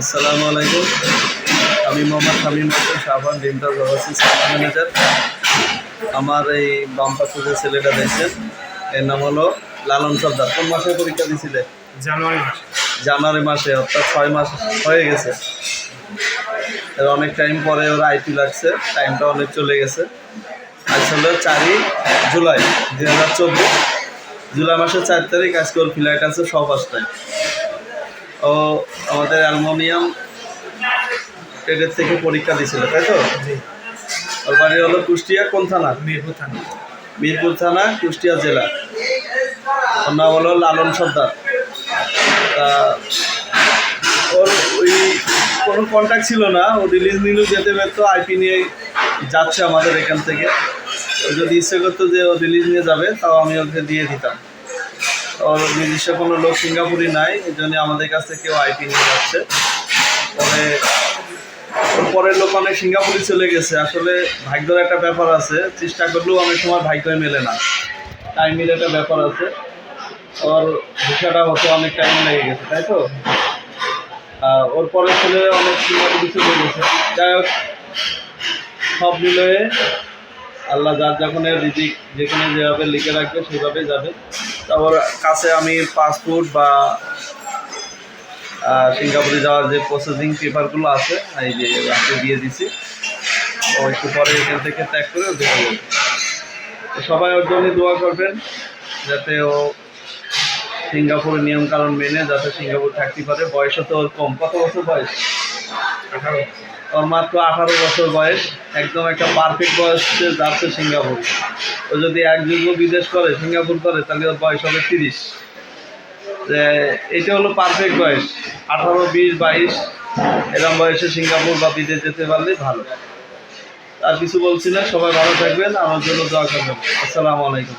আসসালামু আলাইকুম। আমি মোহাম্মদ শামীম হোসেন শাহবান ডিমটাল ওভারসিজ ম্যানেজার আমার এই বাম পাশে যে ছেলেটা দেখছেন এর নাম হলো লালন সর্দার। কোন মাসে পরীক্ষা দিছিলে? জানুয়ারি মাসে। জানুয়ারি মাসে অর্থাৎ ছয় মাস হয়ে গেছে। এর অনেক টাইম পরে ওর আইপি লাগছে টাইমটা অনেক চলে গেছে। আজ হলো চারই জুলাই দুই হাজার চব্বিশ। জুলাই মাসের চার তারিখ আজকে ওর ফ্লাইট আছে সব পাঁচটায়। ও আমাদের অ্যালমোনিয়াম ট্রেডের থেকে পরীক্ষা দিছিল তাই তো? ওর বাড়ি হলো কুষ্টিয়া কোন থানা? মিরপুর থানা। মিরপুর থানা কুষ্টিয়া জেলা। ওর নাম হলো লালন সর্দার। তা ওর ওই কোনো কন্ট্যাক্ট ছিল না ও রিলিজ নিলেও যেতে পারতো আইপি নিয়ে যাচ্ছে আমাদের এখান থেকে। ও যদি ইচ্ছে করতো যে ও রিলিজ নিয়ে যাবে তাও আমি ওকে দিয়ে দিতাম। নিজস্ব কোনো লোক সিঙ্গাপুরি নাই, এই জন্য আমাদের কাছ থেকে কেউ আইপি নিয়ে যাচ্ছে। ওর পরের লোক অনেক সিঙ্গাপুরি চলে গেছে। আসলে ভাগ্যের একটা ব্যাপার আছে, চেষ্টা করলেও অনেক সময় ভাগ্যই মেলে না। টাইমের একটা ব্যাপার আছে। ওর ভিসাটা হতে অনেক টাইম লেগে গেছে, তাই তো? ওর পরের ছেলে অনেক সিঙ্গাপুরি চলে গেছে। যাই হোক, সব মিলিয়ে আল্লাহ যার যখন রিজিক যেখানে যেভাবে লিখে রাখবে, সেভাবে যাবে। তারপর কাছে আমি পাসপোর্ট বা সিঙ্গাপুরে যাওয়ার যে প্রসেসিং পেপারগুলো আছে, এই যে আজকে দিয়ে দিছি। ও একটু পরে এখান থেকে ত্যাগ করে বেরিয়ে যাবে সবাই ওর জন্য দোয়া করবেন, যাতে ও সিঙ্গাপুর নিয়ম কানুন মেনে, যাতে সিঙ্গাপুর থাকতে পারে। বয়সও তো ওর কম। কত বছর বয়স? আঠারো ওর মাত্র আঠারো বছর বয়স, একদম একটা পারফেক্ট বয়সে যাচ্ছে সিঙ্গাপুর। ও যদি এক যুগ বিদেশ করে, সিঙ্গাপুর করে, তাহলে ওর বয়স হবে তিরিশ। এটা হলো পারফেক্ট বয়স, আঠারো, বিশ, বাইশ এরকম বয়সে সিঙ্গাপুর বা বিদেশ যেতে পারলে ভালো। আর কিছু বলছি না, সবাই ভালো থাকবেন, আমার জন্য দোয়া করবেন। আসসালামু আলাইকুম।